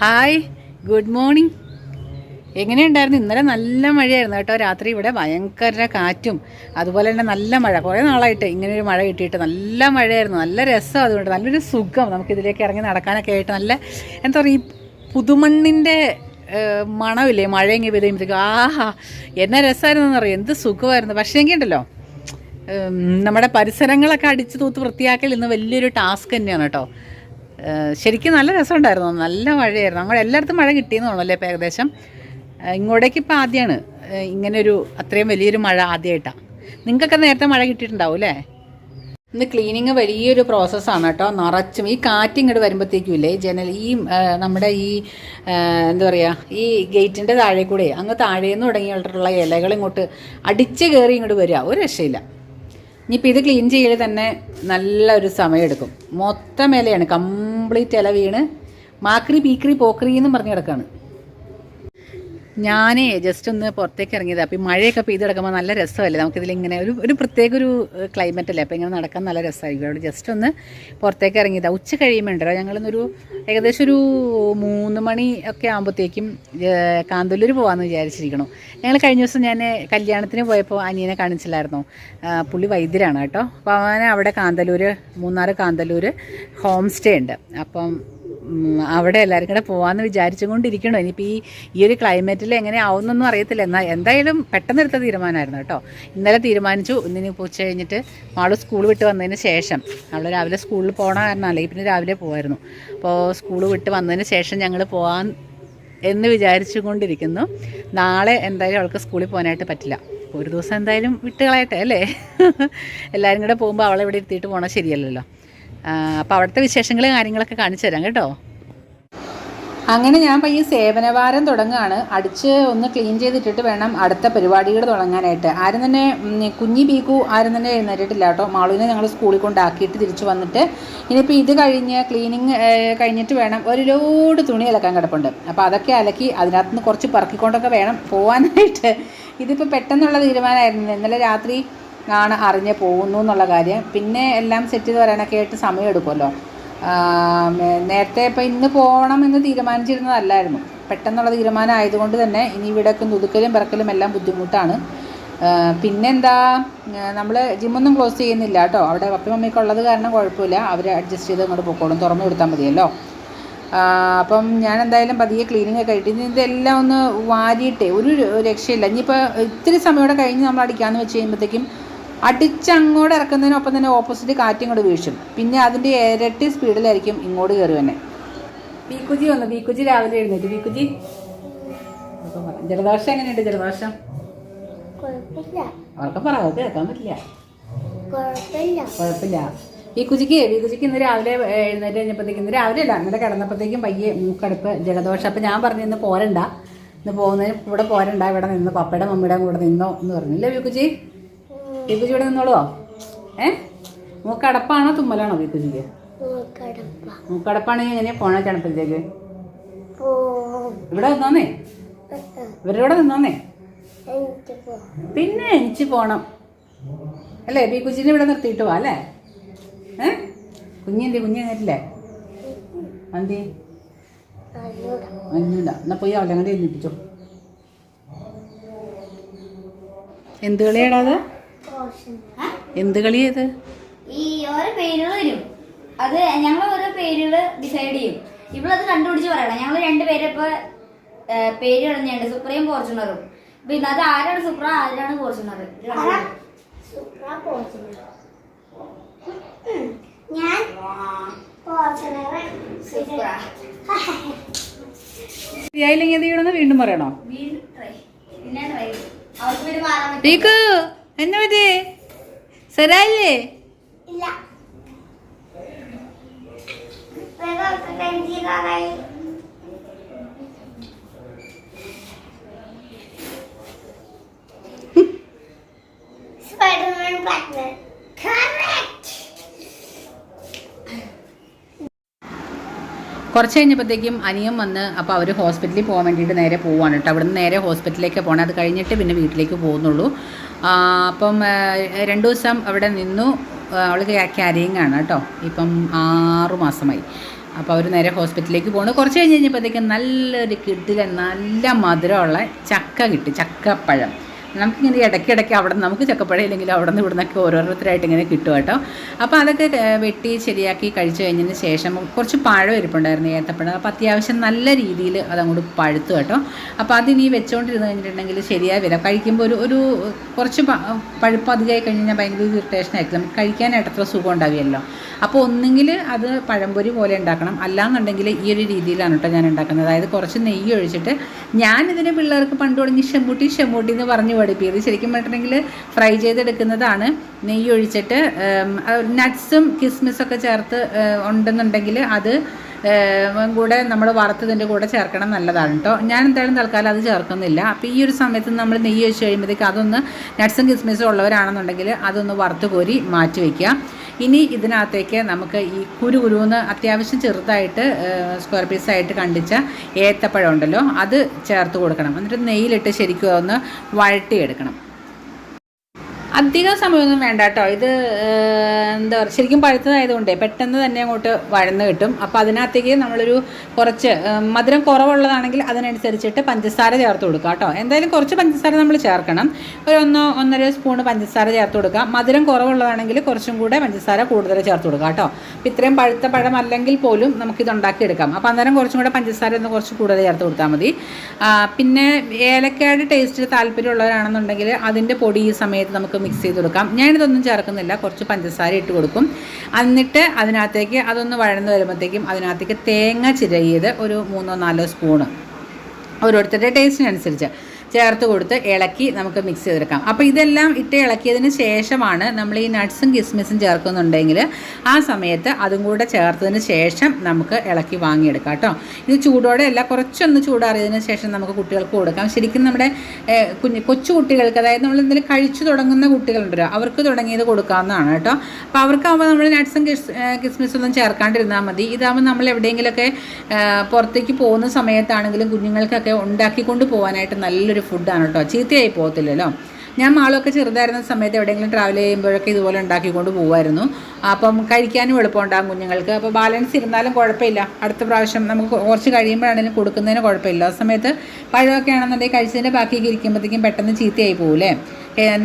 Hi good morning എങ്ങനെയുണ്ടായിരുന്നു? ഇന്നലെ നല്ല മഴയായിരുന്നു കേട്ടോ. രാത്രി ഇവിടെ ഭയങ്കര കാറ്റും അതുപോലെ തന്നെ നല്ല മഴ. കുറേ നാളായിട്ട് ഇങ്ങനെ ഒരു മഴ കിട്ടിയിട്ട് നല്ല മഴയായിരുന്നു. നല്ല രസം അതുകൊണ്ട് നല്ലൊരു സുഖം നമുക്കിതിലേക്ക് ഇറങ്ങി നടക്കാനൊക്കെ ആയിട്ട് നല്ല എന്താ പറയുക ഈ പുതുമണ്ണിന്റെ മണമില്ലേ? മഴ ഇങ്ങനെ വരുമ്പോഴത്തേക്കും ആഹാ എന്നാ രസമായിരുന്നു അറിയാം എന്ത് സുഖമായിരുന്നു. പക്ഷേ എങ്കിൽ ഉണ്ടല്ലോ? നമ്മുടെ പരിസരങ്ങളൊക്കെ അടിച്ചു തൂത്ത് വൃത്തിയാക്കൽ ഇന്ന് വലിയൊരു ടാസ്ക് തന്നെയാണ് കേട്ടോ. ശരിക്കും നല്ല രസമുണ്ടായിരുന്നു. നല്ല മഴയായിരുന്നു. അങ്ങോട്ട് എല്ലായിടത്തും മഴ കിട്ടിയെന്ന് തോന്നുന്നല്ലേ ഇപ്പം ഏകദേശം? ഇങ്ങോട്ടേക്ക് ഇപ്പോൾ ആദ്യമാണ് ഇങ്ങനൊരു അത്രയും വലിയൊരു മഴ ആദ്യമായിട്ടാണ് നിങ്ങൾക്കൊക്കെ നേരത്തെ മഴ കിട്ടിയിട്ടുണ്ടാവും അല്ലേ? ഇന്ന് ക്ലീനിങ് വലിയൊരു പ്രോസസ്സാണ് കേട്ടോ. നിറച്ചും ഈ കാറ്റ് ഇങ്ങോട്ട് വരുമ്പോഴത്തേക്കും ഇല്ലേ ജനൽ ഈ നമ്മുടെ ഈ എന്താ പറയുക ഈ ഗേറ്റിന്റെ താഴെ കൂടെ അങ്ങ് താഴേന്ന് തുടങ്ങിയിട്ടുള്ള ഇലകൾ ഇങ്ങോട്ട് അടിച്ച് കയറി ഇങ്ങോട്ട് വരിക. ഒരു രക്ഷയില്ല. ഇനിയിപ്പോൾ ഇത് ക്ലീൻ ചെയ്യൽ തന്നെ നല്ലൊരു സമയമെടുക്കും. മൊത്തം ഇലയാണ്. കംപ്ലീറ്റ് ഇല വീണ്. മാക്രി പീക്രി പോക്രി എന്നും പറഞ്ഞു കിടക്കാണ്. ഞാനേ ജസ്റ്റ് ഒന്ന് പുറത്തേക്ക് ഇറങ്ങിയത്. അപ്പോൾ ഈ മഴയൊക്കെ പെയ്ത് കിടക്കുമ്പോൾ നല്ല രസമല്ലേ? നമുക്കിതിലിങ്ങനെ ഒരു ഒരു പ്രത്യേക ഒരു ക്ലൈമറ്റ് അല്ലേ? അപ്പോൾ ഇങ്ങനെ നടക്കാൻ നല്ല രസമായിരിക്കും അവിടെ ജസ്റ്റ് ഒന്ന് പുറത്തേക്ക് ഇറങ്ങിയതാണ് ഉച്ച കഴിയുമ്പോണ്ടല്ലോ? ഞങ്ങളിന്നൊരു ഏകദേശം ഒരു മൂന്ന് മണി ഒക്കെ ആകുമ്പോഴത്തേക്കും കാന്തല്ലൂർ പോകാമെന്ന് വിചാരിച്ചിരിക്കണം. ഞങ്ങൾ കഴിഞ്ഞ ദിവസം ഞാൻ കല്യാണത്തിന് പോയപ്പോൾ അനിയനെ കാണിച്ചില്ലായിരുന്നു? പുള്ളി വൈദ്യരാണ് കേട്ടോ. അപ്പോൾ അവൻ അവിടെ കാന്തല്ലൂർ മൂന്നാർ കാന്തല്ലൂർ ഹോം സ്റ്റേ ഉണ്ട്. അപ്പം അവിടെ എല്ലാവരും കൂടെ പോകാമെന്ന് വിചാരിച്ചുകൊണ്ടിരിക്കണോ. ഇനിയിപ്പോൾ ഈ ഈ ഒരു ക്ലൈമറ്റിൽ എങ്ങനെ ആവുന്നൊന്നും അറിയത്തില്ല. എന്നാൽ എന്തായാലും പെട്ടെന്ന് എടുത്ത തീരുമാനമായിരുന്നു കേട്ടോ. ഇന്നലെ തീരുമാനിച്ചു. ഇന്നിനി ഉച്ച കഴിഞ്ഞിട്ട് മാൾ സ്കൂൾ വിട്ട് വന്നതിന് ശേഷം. അവൾ രാവിലെ സ്കൂളിൽ പോകണ കാരണം അല്ലെങ്കിൽ പിന്നെ രാവിലെ പോകുമായിരുന്നു അപ്പോൾ സ്കൂൾ വിട്ട് വന്നതിന് ശേഷം ഞങ്ങൾ പോകാൻ എന്ന് വിചാരിച്ചു കൊണ്ടിരിക്കുന്നു നാളെ എന്തായാലും അവൾക്ക് സ്കൂളിൽ പോകാനായിട്ട് പറ്റില്ല. ഒരു ദിവസം എന്തായാലും വിട്ടുകളായിട്ടെ അല്ലേ? എല്ലാവരും കൂടെ പോകുമ്പോൾ അവളെ ഇവിടെ ഇരുത്തിയിട്ട് പോകണം ശരിയല്ലല്ലോ. അപ്പോൾ അവിടുത്തെ വിശേഷങ്ങൾ കാര്യങ്ങളൊക്കെ കാണിച്ചു തരാം കേട്ടോ. അങ്ങനെ ഞാൻ പയ്യെ സേവനവാരം തുടങ്ങുകയാണ്. അടിച്ച് ഒന്ന് ക്ലീൻ ചെയ്തിട്ടിട്ട് വേണം അടുത്ത പരിപാടികൾ തുടങ്ങാനായിട്ട്. ആരും തന്നെ കുഞ്ഞി ബീക്കു ആരും തന്നെ എഴുന്നേറ്റിട്ടില്ല കേട്ടോ. മാളുവിനെ ഞങ്ങൾ സ്കൂളിൽ കൊണ്ടാക്കിയിട്ട് തിരിച്ചു വന്നിട്ട് ഇനിയിപ്പോൾ ഇത് കഴിഞ്ഞ് ക്ലീനിങ് കഴിഞ്ഞിട്ട് വേണം ഒരു ലോഡ് തുണി അലക്കാൻ കിടപ്പുണ്ട്. അപ്പോൾ അതൊക്കെ അലക്കി അതിനകത്ത് നിന്ന് കുറച്ച് പറക്കിക്കൊണ്ടൊക്കെ വേണം പോകാനായിട്ട് ഇതിപ്പോൾ പെട്ടെന്നുള്ള തീരുമാനമായിരുന്നു. ഇന്നലെ രാത്രി ആണ് അറിഞ്ഞ് പോകുന്നു എന്നുള്ള കാര്യം. പിന്നെ എല്ലാം സെറ്റ് ചെയ്ത് വരാനൊക്കെ ആയിട്ട് സമയമെടുക്കുമല്ലോ നേരത്തെ ഇപ്പം ഇന്ന് പോകണം എന്ന് തീരുമാനിച്ചിരുന്നതല്ലായിരുന്നു. പെട്ടെന്നുള്ള തീരുമാനം ആയതുകൊണ്ട് തന്നെ ഇനി ഇവിടെയൊക്കെ നുതുക്കലും പിറക്കലും എല്ലാം ബുദ്ധിമുട്ടാണ്. പിന്നെന്താ? നമ്മൾ ജിമ്മൊന്നും ക്ലോസ് ചെയ്യുന്നില്ല കേട്ടോ. അവിടെ പപ്പി മമ്മിക്ക് ഉള്ളത് കാരണം കുഴപ്പമില്ല. അവർ അഡ്ജസ്റ്റ് ചെയ്ത് അങ്ങോട്ട് പൊക്കോളും. തുറന്നു കൊടുത്താൽ മതിയല്ലോ. അപ്പം ഞാൻ എന്തായാലും പതിയെ ക്ലീനിങ് ഒക്കെ ആയിട്ട് ഇതെല്ലാം ഒന്ന് വാരിയിട്ടേ. ഒരു രക്ഷയില്ല. ഇനിയിപ്പോൾ ഇത്തിരി സമയം കൂടെ കഴിഞ്ഞ് നമ്മൾ അടിക്കാമെന്ന് വെച്ച് കഴിയുമ്പോഴത്തേക്കും അടിച്ചങ്ങോട്ട് ഇറക്കുന്നതിനൊപ്പം തന്നെ ഓപ്പോസിറ്റ് കാറ്റ് ഇങ്ങോട്ട് വീഴ്ചും പിന്നെ അതിന്റെ ഇരട്ടി സ്പീഡിലായിരിക്കും ഇങ്ങോട്ട് കയറി തന്നെ. ബീക്കുജി വന്നു. ബീക്കുജി രാവിലെ എഴുന്നേറ്റ്. ബീക്കുജി ജലദോഷം എങ്ങനെയുണ്ട് ജലദോഷം? അവർക്ക് പറ. അത് കേൾക്കാൻ പറ്റില്ല. കുഴപ്പമില്ല. കുഴപ്പമില്ല. ബീക്കുജിക്ക് ബീക്കുജിക്ക് ഇന്ന് രാവിലെ എഴുന്നേറ്റ് കഴിഞ്ഞപ്പോഴത്തേക്കും ഇന്ന് രാവിലെ അല്ല ഇന്നലെ കിടന്നപ്പോഴത്തേക്കും പയ്യെ മൂക്കടുപ്പ് ജലദോഷം. അപ്പം ഞാൻ പറഞ്ഞു ഇന്ന് പോരണ്ട. ഇന്ന് പോകുന്നതിന് ഇവിടെ പോരണ്ട. ഇവിടെ നിന്ന് പപ്പയുടെ മമ്മിയുടെ കൂടെ നിന്നോ എന്ന് പറഞ്ഞില്ലേ ബീക്കുജി ബീക്കുജി ഇവിടെ നിന്നോളോ? ഏ? മൂക്കടപ്പാണോ തുമ്മലാണോ ബീക്കുജിക്ക് കടപ്പ മൂക്കടപ്പാണെങ്കിൽ എങ്ങനെയാ പോണ കിടപ്പത്തേക്ക് പോ. ഇവിടെ നിന്നോന്നേ? ഇവരോടെ നിന്നോന്നേ പിന്നെ എനിച്ച് പോണം. അല്ലേ? ബി കുഞ്ഞിനെ ഇവിടെ നിർത്തിയിട്ട് പോവാ അല്ലേ? ഏ? കുഞ്ഞിന്റെ കുഞ്ഞ് എന്നിട്ടില്ലേ അന്തി അഞ്ഞൂല എന്നാ പോയി അവളെ അങ്ങോട്ട് എഴുന്നേപ്പിച്ചോ. എന്ത് കളിയാടാ അത് കളി ഇത് ഈ ഓരോ പേരുകൾ വരും. അത് ഞങ്ങൾ ഓരോ പേരുകൾ ഡിസൈഡ് ചെയ്യും. ഇവളത് കണ്ടുപിടിച്ച് പറയണം. ഞങ്ങൾ രണ്ടുപേരെ ഇപ്പൊ പേര് കളഞ്ഞുണ്ട് സുപ്രയും ഫോർച്യൂണറും. പിന്നെ അത് ആരാണ് സുപ്ര? ആരാണ് ഫോർച്യൂണർ? പോർച്ചുഗൽ ഞാൻ ശരിയായില്ലെങ്കിൽ എന്ത് ചെയ്യണമെന്ന് വീണ്ടും പറയണോ? എന്നെ പറ്റി കറക്റ്റ്. കുറച്ച് കഴിഞ്ഞപ്പോഴത്തേക്കും അനിയം വന്ന് അപ്പോൾ അവർ ഹോസ്പിറ്റലിൽ പോകാൻ വേണ്ടിയിട്ട് നേരെ പോവാണ് കേട്ടോ. അവിടുന്ന് നേരെ ഹോസ്പിറ്റലിലേക്ക് പോകണം. അത് കഴിഞ്ഞിട്ട് പിന്നെ വീട്ടിലേക്ക് പോകുന്നുള്ളൂ. അപ്പം രണ്ടു ദിവസം അവിടെ നിന്നു. അവൾ ക്യാരിയിങ് ആണ് കേട്ടോ. ഇപ്പം ആറു മാസമായി. അപ്പോൾ അവർ നേരെ ഹോസ്പിറ്റലിലേക്ക് പോകണം കുറച്ച് കഴിഞ്ഞ് കഴിഞ്ഞപ്പോഴത്തേക്കും നല്ലൊരു കിട്ടില്ല നല്ല മധുരമുള്ള ചക്ക കിട്ടി. ചക്കപ്പഴം. നമുക്കിങ്ങനെ ഇടയ്ക്കിടയ്ക്ക് അവിടെ നമുക്ക് ചക്കപ്പഴയില്ലെങ്കിൽ അവിടെ നിന്ന് ഇവിടുന്നൊക്കെ ഓരോരുത്തരായിട്ട് ഇങ്ങനെ കിട്ടും കേട്ടോ. അപ്പോൾ അതൊക്കെ വെട്ടി ശരിയാക്കി കഴിച്ചു കഴിഞ്ഞതിന് ശേഷം കുറച്ച് പഴം ഇരിപ്പുണ്ടായിരുന്നു ഏത്തപ്പഴം. അപ്പോൾ അത്യാവശ്യം നല്ല രീതിയിൽ അതങ്ങോട്ട് പഴുത്തു കേട്ടോ. അപ്പോൾ അതിനി വെച്ചുകൊണ്ടിരുന്ന് കഴിഞ്ഞിട്ടുണ്ടെങ്കിൽ ശരിയായി വരാം. കഴിക്കുമ്പോൾ ഒരു ഒരു കുറച്ച് പഴുപ്പ് അധികമായി കഴിഞ്ഞ് കഴിഞ്ഞാൽ ഭയങ്കര ഇറിറ്റേഷൻ ആയിരിക്കും. നമുക്ക് കഴിക്കാനായിട്ട് അത്ര സുഖം ഉണ്ടാവുകയല്ലോ അപ്പോൾ ഒന്നെങ്കിൽ അത് പഴംപൊരി പോലെ ഉണ്ടാക്കണം. അല്ലാന്നുണ്ടെങ്കിൽ ഈ ഒരു രീതിയിലാണ് കേട്ടോ ഞാൻ ഉണ്ടാക്കുന്നത്. അതായത് കുറച്ച് നെയ്യ് ഒഴിച്ചിട്ട് ഞാനിതിനെ പിള്ളേർക്ക് പണ്ട് തുടങ്ങി ഷെമ്മൂട്ടി ഷെമ്മൂട്ടി എന്ന് പറഞ്ഞ് പഠിപ്പിയത്. ശരിക്കും പറഞ്ഞിട്ടുണ്ടെങ്കിൽ ഫ്രൈ ചെയ്തെടുക്കുന്നതാണ്. നെയ്യ് ഒഴിച്ചിട്ട് നട്ട്സും കിസ്മിസൊക്കെ ചേർത്ത് ഉണ്ടെന്നുണ്ടെങ്കിൽ അത് കൂടെ നമ്മൾ വറുത്തതിന്റെ കൂടെ ചേർക്കണം നല്ലതാണ് കേട്ടോ ഞാൻ എന്തായാലും തൽക്കാലം അത് ചേർക്കുന്നില്ല. അപ്പോൾ ഈ ഒരു സമയത്ത് നമ്മൾ നെയ്യ് വെച്ച് കഴിയുമ്പോഴത്തേക്ക് അതൊന്ന് നട്ട്സും കിസ്മിസും ഉള്ളവരാണെന്നുണ്ടെങ്കിൽ അതൊന്ന് വറുത്ത് കോരി മാറ്റി വയ്ക്കുക ഇനി ഇതിനകത്തേക്ക് നമുക്ക് ഈ കുരു കുരുന്ന് അത്യാവശ്യം ചെറുതായിട്ട് സ്ക്വയർ പീസായിട്ട് കണ്ടിച്ച ഏത്തപ്പഴം ഉണ്ടല്ലോ അത് ചേർത്ത് കൊടുക്കണം. എന്നിട്ട് നെയ്യിലിട്ട് ശരിക്കും ഒന്ന് വഴട്ടിയെടുക്കണം അധികം സമയമൊന്നും വേണ്ട കേട്ടോ ഇത് എന്താ പറയുക ശരിക്കും പഴുത്തതായതുകൊണ്ട് പെട്ടെന്ന് തന്നെ അങ്ങോട്ട് വഴന്ന് കിട്ടും. അപ്പോൾ അതിനകത്തേക്ക് നമ്മളൊരു കുറച്ച് മധുരം കുറവുള്ളതാണെങ്കിൽ അതിനനുസരിച്ചിട്ട് പഞ്ചസാര ചേർത്ത് കൊടുക്കുക കേട്ടോ. എന്തായാലും കുറച്ച് പഞ്ചസാര നമ്മൾ ചേർക്കണം. ഒരു ഒന്നോ ഒന്നര സ്പൂൺ പഞ്ചസാര ചേർത്ത് കൊടുക്കുക മധുരം കുറവുള്ളതാണെങ്കിൽ കുറച്ചും കൂടെ പഞ്ചസാര കൂടുതൽ ചേർത്ത് കൊടുക്കുക കേട്ടോ. അപ്പോൾ ഇത്രയും പഴുത്ത പഴം അല്ലെങ്കിൽ പോലും നമുക്കിത് ഉണ്ടാക്കിയെടുക്കാം അപ്പോൾ അന്നേരം കുറച്ചും കൂടെ പഞ്ചസാര ഒന്ന് കുറച്ച് കൂടുതൽ ചേർത്ത് കൊടുത്താൽ മതി. പിന്നെ ഏലക്കയുടെ ടേസ്റ്റ് താല്പര്യമുള്ളവരാണെന്നുണ്ടെങ്കിൽ അതിന്റെ പൊടി ഈ സമയത്ത് നമുക്ക് മിക്സ് ചെയ്ത് കൊടുക്കാം. ഞാനിതൊന്നും ചേർക്കുന്നില്ല. കുറച്ച് പഞ്ചസാര ഇട്ട് കൊടുക്കും. എന്നിട്ട് അതിനകത്തേക്ക് അതൊന്ന് വഴന്ന് വരുമ്പോഴത്തേക്കും അതിനകത്തേക്ക് തേങ്ങ ചിരകിയത് ഒരു മൂന്നോ നാലോ സ്പൂണ്. ഓരോരുത്തരുടെ ടേസ്റ്റിനനുസരിച്ച് ചേർത്ത് കൊടുത്ത് ഇളക്കി നമുക്ക് മിക്സ് ചെയ്തെടുക്കാം. അപ്പോൾ ഇതെല്ലാം ഇട്ട് ഇളക്കിയതിന് ശേഷമാണ് നമ്മൾ ഈ നട്ട്സും കിസ്മിസും ചേർക്കുന്നുണ്ടെങ്കിൽ ആ സമയത്ത് അതും കൂടെ ചേർത്തതിന് ശേഷം നമുക്ക് ഇളക്കി വാങ്ങിയെടുക്കാം കേട്ടോ. ഇത് ചൂടോടെ അല്ല കുറച്ചൊന്ന് ചൂടാറിയതിന് ശേഷം നമുക്ക് കുട്ടികൾക്ക് കൊടുക്കാം. ശരിക്കും നമ്മുടെ കുഞ്ഞു കൊച്ചു കുട്ടികൾക്ക് അതായത് നമ്മൾ എന്തെങ്കിലും കഴിച്ചു തുടങ്ങുന്ന കുട്ടികളുണ്ടല്ലോ അവർക്ക് തുടങ്ങിയത് കൊടുക്കാവുന്നതാണ് കേട്ടോ. അപ്പോൾ അവർക്കാവുമ്പോൾ നമ്മൾ നട്ട്സും കിസ് കിസ്മിസും ഒന്നും ചേർക്കാണ്ടിരുന്നാൽ മതി. ഇതാകുമ്പോൾ നമ്മൾ എവിടെയെങ്കിലുമൊക്കെ പുറത്തേക്ക് പോകുന്ന സമയത്താണെങ്കിലും കുഞ്ഞുങ്ങൾക്കൊക്കെ ഉണ്ടാക്കിക്കൊണ്ട് പോകാനായിട്ട് നല്ലൊരു ഫുഡാണ് കേട്ടോ. ചീത്തയായി പോകത്തില്ലല്ലോ. ഞാൻ മാളൊക്കെ ചെറുതായിരുന്ന സമയത്ത് എവിടെയെങ്കിലും ട്രാവൽ ചെയ്യുമ്പോഴൊക്കെ ഇതുപോലെ ഉണ്ടാക്കിക്കൊണ്ട് പോകുമായിരുന്നു അപ്പം കഴിക്കാനും എളുപ്പമുണ്ടാകും കുഞ്ഞുങ്ങൾക്ക്. അപ്പോൾ ബാലൻസ് ഇരുന്നാലും കുഴപ്പമില്ല. അടുത്ത പ്രാവശ്യം നമുക്ക് കുറച്ച് കഴിയുമ്പോഴാണെങ്കിലും കൊടുക്കുന്നതിന് കുഴപ്പമില്ല. ആ സമയത്ത് പഴമൊക്കെ ആണെന്നുണ്ടെങ്കിൽ കഴിച്ചതിന്റെ ബാക്കിയൊക്കെ ഇരിക്കുമ്പോഴത്തേക്കും പെട്ടെന്ന് ചീത്തയായി പോകൂലേ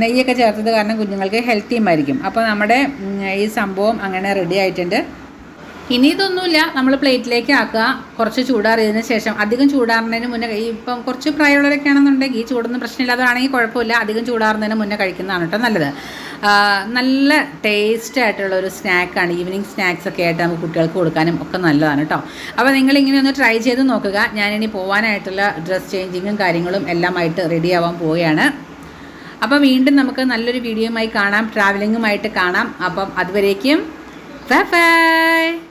നെയ്യൊക്കെ ചേർത്തത് കാരണം കുഞ്ഞുങ്ങൾക്ക് ഹെൽത്തിയും ആയിരിക്കും. അപ്പോൾ നമ്മുടെ ഈ സംഭവം അങ്ങനെ റെഡി ആയിട്ടുണ്ട്. ഇനി ഇതൊന്നുമില്ല നമ്മൾ പ്ലേറ്റിലേക്ക് ആക്കുക. കുറച്ച് ചൂടാറിയതിന് ശേഷം അധികം ചൂടാറുന്നതിന് മുന്നേ ഇപ്പം കുറച്ച് പ്രായമുള്ളവരൊക്കെ ആണെന്നുണ്ടെങ്കിൽ ഈ ചൂടൊന്നും പ്രശ്നമില്ലാതാണെങ്കിൽ കുഴപ്പമില്ല. അധികം ചൂടാറുന്നതിന് മുന്നേ കഴിക്കുന്നതാണ് കേട്ടോ നല്ലത്. നല്ല ടേസ്റ്റ് ആയിട്ടുള്ള ഒരു സ്നാക്കാണ് ഈവനിങ് സ്നാക്സ് ഒക്കെ ആയിട്ട് നമുക്ക് കുട്ടികൾക്ക് കൊടുക്കാനും ഒക്കെ നല്ലതാണ് കേട്ടോ. അപ്പോൾ നിങ്ങൾ ഇങ്ങനെ ഒന്ന് ട്രൈ ചെയ്ത് നോക്കുക. ഞാനിനി പോകാനായിട്ടുള്ള ഡ്രസ് ചേഞ്ചിങ്ങും കാര്യങ്ങളും എല്ലാമായിട്ട് റെഡി ആവാൻ പോവുകയാണ്. അപ്പോൾ വീണ്ടും നമുക്ക് നല്ലൊരു വീഡിയോയുമായി കാണാം. ട്രാവലിങ്ങുമായിട്ട് കാണാം. അപ്പം അതുവരേക്കും ബൈ ബൈ